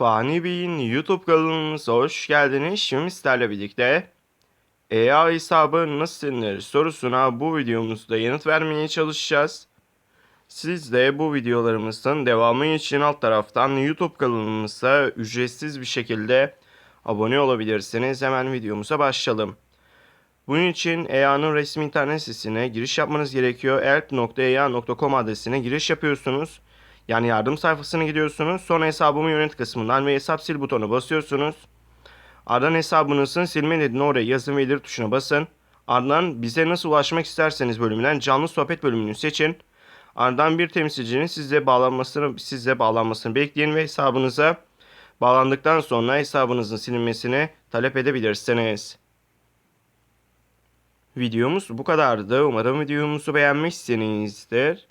Fani Bey'in YouTube kanalımıza hoş geldiniz. Şimdi sizlerle birlikte EA hesabı nasıl silinir sorusuna bu videomuzda yanıt vermeye çalışacağız. Siz de bu videolarımızın devamı için alt taraftan YouTube kanalımıza ücretsiz bir şekilde abone olabilirsiniz. Hemen videomuza başlayalım. Bunun için EA'nın resmi internet sitesine giriş yapmanız gerekiyor. elp.ea.com adresine giriş yapıyorsunuz. Yani yardım sayfasına gidiyorsunuz. Sonra hesabımı yönet kısmından ve hesap sil butonu basıyorsunuz. Ardından hesabınızın silme nedeni oraya yazın ve ileri tuşuna basın. Ardından bize nasıl ulaşmak isterseniz bölümünden canlı sohbet bölümünü seçin. Ardından bir temsilcinin sizle bağlanmasını sizle bağlanmasını bekleyin ve hesabınıza bağlandıktan sonra hesabınızın silinmesini talep edebilirsiniz. Videomuz bu kadardı. Umarım videomuzu beğenmişsinizdir.